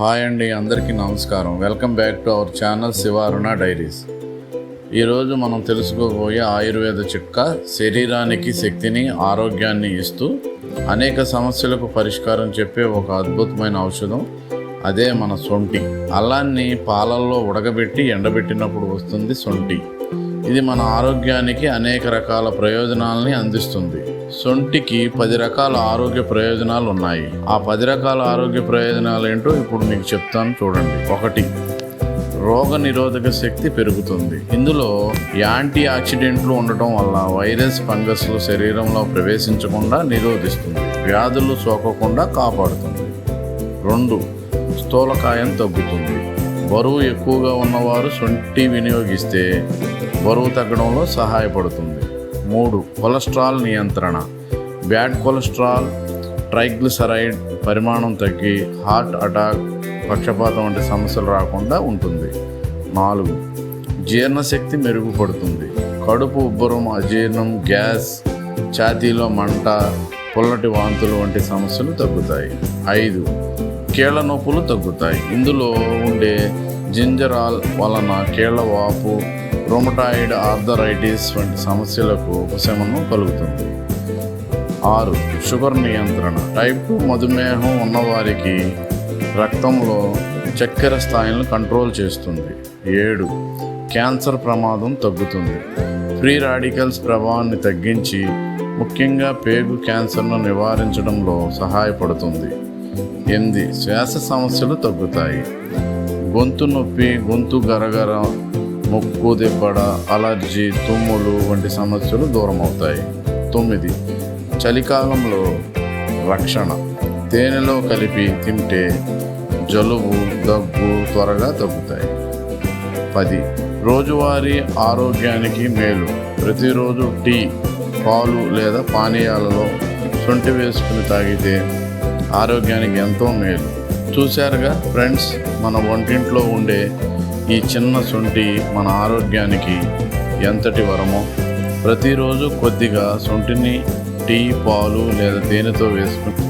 Hi అండి అందరికీ నమస్కారం. Welcome back to our channel Shivaruna diaries. ఈరోజు మనం తెలుసుకోబోయే ఆయుర్వేద చిట్కా శరీరానికి శక్తిని ఆరోగ్యాన్ని ఇస్తూ అనేక సమస్యలకు పరిష్కారం చెప్పే ఒక అద్భుతమైన ఔషధం. అదే మన సొంటి. అల్లాన్ని పాలల్లో ఉడకబెట్టి ఎండబెట్టినప్పుడు వస్తుంది సొంటి. ఇది మన ఆరోగ్యానికి అనేక రకాల ప్రయోజనాలని అందిస్తుంది. సొంటికి పది రకాల ఆరోగ్య ప్రయోజనాలు ఉన్నాయి. ఆ పది రకాల ఆరోగ్య ప్రయోజనాలు ఏంటో ఇప్పుడు మీకు చెప్తాను చూడండి. ఒకటి రోగ నిరోధక శక్తి పెరుగుతుంది. ఇందులో యాంటీ ఆక్సిడెంట్లు ఉండటం వల్ల వైరస్ ఫంగస్లు శరీరంలో ప్రవేశించకుండా నిరోధిస్తుంది. వ్యాధులు సోకకుండా కాపాడుతుంది. రెండు స్థూలకాయం తగ్గుతుంది. బరువు ఎక్కువగా ఉన్నవారు సొంటి వినియోగిస్తే బరువు తగ్గడంలో సహాయపడుతుంది. మూడు కొలెస్ట్రాల్ నియంత్రణ. బ్యాడ్ కొలెస్ట్రాల్ ట్రైగ్లిసరైడ్ పరిమాణం తగ్గి హార్ట్ అటాక్ పక్షపాతం వంటి సమస్యలు రాకుండా ఉంటుంది. నాలుగు జీర్ణశక్తి మెరుగుపడుతుంది. కడుపు ఉబ్బరం అజీర్ణం గ్యాస్ ఛాతీలో మంట పుల్లటి వాంతులు వంటి సమస్యలు తగ్గుతాయి. ఐదు కీళ్ళ నొప్పులు తగ్గుతాయి. ఇందులో ఉండే జింజరాల్ వలన కీళ్ళ వాపు రొమటాయిడ్ ఆర్థరైటిస్ వంటి సమస్యలకు ఉపశమనం కలుగుతుంది. ఆరు షుగర్ నియంత్రణ. టైప్ టూ మధుమేహం ఉన్నవారికి రక్తంలో చక్కెర స్థాయిలను కంట్రోల్ చేస్తుంది. ఏడు క్యాన్సర్ ప్రమాదం తగ్గుతుంది. ఫ్రీ రాడికల్స్ ప్రభావాన్ని తగ్గించి ముఖ్యంగా పేగు క్యాన్సర్ను నివారించడంలో సహాయపడుతుంది. ఎనిమిది శ్వాస సమస్యలు తగ్గుతాయి. గొంతు నొప్పి గొంతు గరగర ముక్కు దిబ్బడ అలర్జీ తుమ్ములు వంటి సమస్యలు దూరం అవుతాయి తొమ్మిది. చలికాలంలో రక్షణ. తేనెలో కలిపి తింటే జలుబు దగ్గు త్వరగా తగ్గుతాయి. పది. రోజువారీ ఆరోగ్యానికి మేలు. ప్రతిరోజు టీ పాలు లేదా పానీయాలలో శొంఠి వేసుకుని తాగితే ఆరోగ్యానికి ఎంతో మేలు. చూశారుగా ఫ్రెండ్స్ మన వంటింట్లో ఉండే ఈ చిన్న శొంఠి మన ఆరోగ్యానికి ఎంతటి వరమో. ప్రతిరోజు కొద్దిగా శొంఠిని టీ పాలు లేదా తేనెతో వేసుకుని